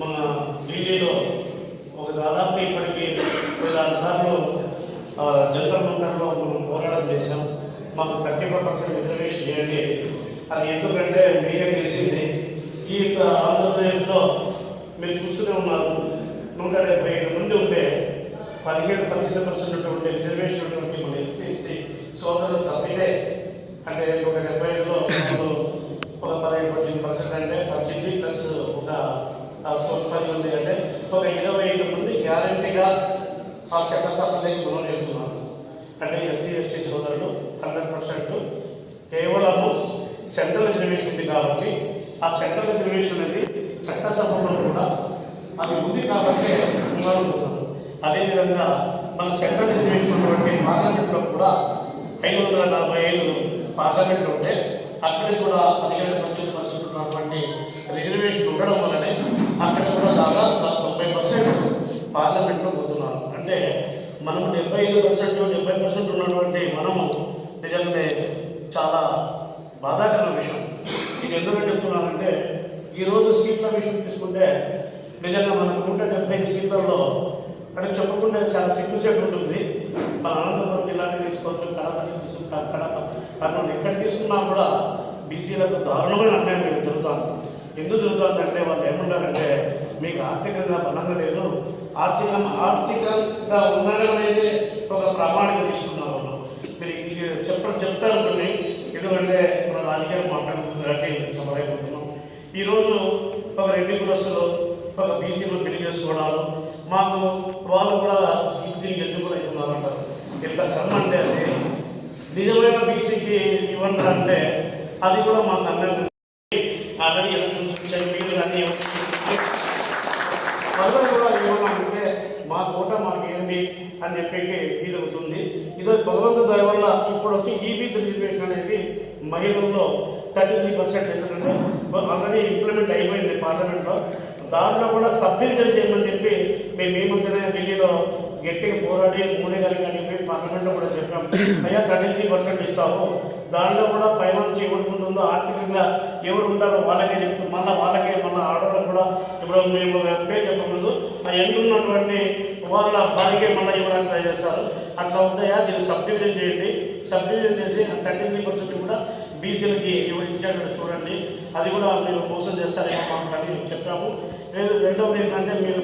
మన ఢిల్లీలో ఒక దాదాపు ఇప్పటికి ఐదారు సార్లు జంతర్ మంతర్లో మనం పోరాటం చేశాం. మాకు థర్టీ ఫోర్ పర్సెంట్ రిజర్వేషన్ చేయండి. అది ఎందుకంటే మీరే తెలిసింది. ఈ యొక్క ఆంధ్రప్రదేశ్లో మీరు చూస్తూనే ఉన్నారు నూట డెబ్బై ఐదు మంది ఉంటే పదిహేడు పదిహేను పర్సెంట్ ఉన్నటువంటి రిజర్వేషన్ ఉన్నటువంటి మన ఎస్సీ ఎస్టీ సోదరులు తప్పితే అంటే ఒక డెబ్బై ఐదులో మనకు ఒక పదిహేను పద్దెనిమిది పర్సెంట్ అంటే పద్దెనిమిది ప్లస్ ఒక ఆ, ఉంది అంటే ఒక ఇరవై ఐదు మంది గ్యారంటీగా ఆ చట్టసభలోకి మనం వెళ్తున్నాం అంటే ఎస్సీ ఎస్టీ సోదరులు హండ్రెడ్ పర్సెంట్ కేవలము సెంట్రల్ రిజర్వేషన్ ఉంది కాబట్టి ఆ సెంట్రల్ రిజర్వేషన్ అనేది చట్టసభలో కూడా అది ఉంది కాబట్టి ఇవ్వగలుగుతాం అదేవిధంగా మన సెంట్రల్ రిజర్వేషన్ ఉన్నటువంటి పార్లమెంట్లో కూడా ఐదు వందల నలభై ఐదు పార్లమెంట్ ఉంటే అక్కడ కూడా పదిహేను పద్దెనిమిది పరిస్థితులు ఉన్నటువంటి రిజర్వేషన్ ఉండడం వల్ల అక్కడ కూడా దాదాపు తొంభై పర్సెంట్ పార్లమెంట్లో పోతున్నారు. అంటే మనం డెబ్బై ఐదు పర్సెంట్ డెబ్బై పర్సెంట్ ఉన్నటువంటి మనము నిజంగానే చాలా బాధాకరమైన విషయం. ఇది ఎందుకంటే చెప్తున్నానంటే ఈరోజు సీట్ల విషయం తీసుకుంటే నిజంగా మనం నూట డెబ్బై ఐదు సీట్లలో అంటే చెప్పకుండా చాలా సిగ్గుసేపు ఉంటుంది. మన అనంతపురం జిల్లాని తీసుకోవచ్చు కడప తీసుకుంటా కడప కర్నూలు ఎక్కడ తీసుకున్నా కూడా బీసీలకు దారుణమైన అన్యాయం జరుగుతాను ఎందుకు జరుగుతుందంటే వాళ్ళు ఏమంటారంటే మీకు ఆర్థికంగా బలంగా లేదు ఆర్థిక ఆర్థికంగా ఉన్నారనేది ఒక ప్రామాణిక తీసుకున్నారు మీరు చెప్పడం చెప్తారు కొన్ని. ఎందుకంటే మన రాజకీయాలు మాట్లాడుకుంటున్నట్టు చెప్పలేకపోతున్నాం ఈరోజు ఒక రెడ్డి కులస్తులు ఒక బీసీలో పెళ్ళి చేసుకోవడాలు. మాకు వాళ్ళు కూడా ఇంటికి ఎందుకు అవుతున్నారు అంటారు ఎంత కర్మ అంటే అది. నిజమైన బీసీకి ఇవ్వండి అంటే అది కూడా మాకు అన్నం ఆల్రెడీ ఎలక్షన్స్ వచ్చాయి మీరు అన్నీ వల్ల కూడా ఏమన్నా ఉంటే మా కోట మాకు ఏంటి అని చెప్పేకి ఇది అవుతుంది ఇదో భగవంతు దయ వల్ల ఇప్పుడు వచ్చి ఈబీ రిజర్వేషన్ అనేది మహిళల్లో థర్టీ త్రీ పర్సెంట్ ఎందుకంటే ఆల్రెడీ ఇంప్లిమెంట్ అయిపోయింది పార్లమెంట్లో. దాంట్లో కూడా సబ్ డివిజన్ చేయమని చెప్పి మేము ఈ మధ్యనే ఢిల్లీలో గట్టిగా పోరాడి మోడీ గారికి కానీ చెప్పి కూడా చెప్పాం. అయ్యా థర్టీ త్రీ పర్సెంట్ ఇస్తాము. దాంట్లో కూడా ఫైనాన్స్ ఎవరికి ఆర్థికంగా ఎవరు ఉంటారో వాళ్ళకే చెప్తూ మళ్ళీ వాళ్ళకే మళ్ళీ ఆడవాళ్ళకి కూడా ఇప్పుడు మేము పే చెప్పకూడదు. ఆ ఎండు ఉన్నటువంటి వాళ్ళ భార్యకే మళ్ళీ ఇవ్వడానికి ట్రై చేస్తారు. అట్లా ఉంటాయా దీన్ని సబ్డివిజన్ చేయండి. సబ్డివిజన్ చేసి థర్టీ త్రీ పర్సెంట్ కూడా బీసీలకి ఎవరు చూడండి. అది కూడా మీరు మోసం చేస్తారేమో మాకు అని చెప్పాము. రెండవది ఏంటంటే మీరు